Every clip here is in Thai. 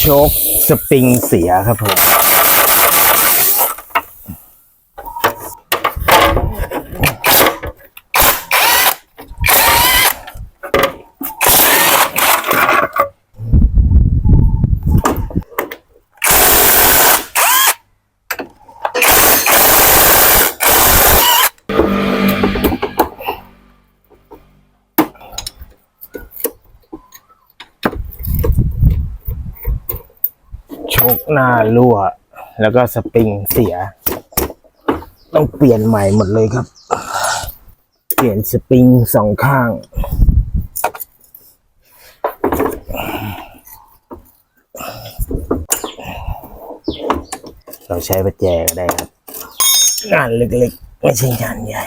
โชคสปริงเสียครับผม โชคหน้ารั่ว แล้วก็สปริงเสีย ต้องเปลี่ยนใหม่หมดเลยครับ เปลี่ยนสปริงสองข้างเราใช้ประแจก็ได้ครับงานเล็กๆ ไม่ใช่งานใหญ่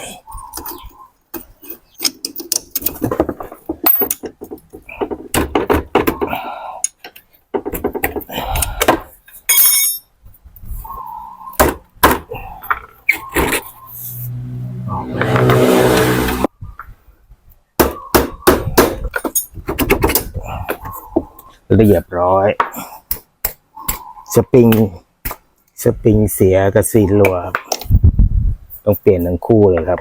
เรียบร้อย สปริง สปริงเสียกับซีนรัวต้องเปลี่ยนทั้งคู่เลยครับ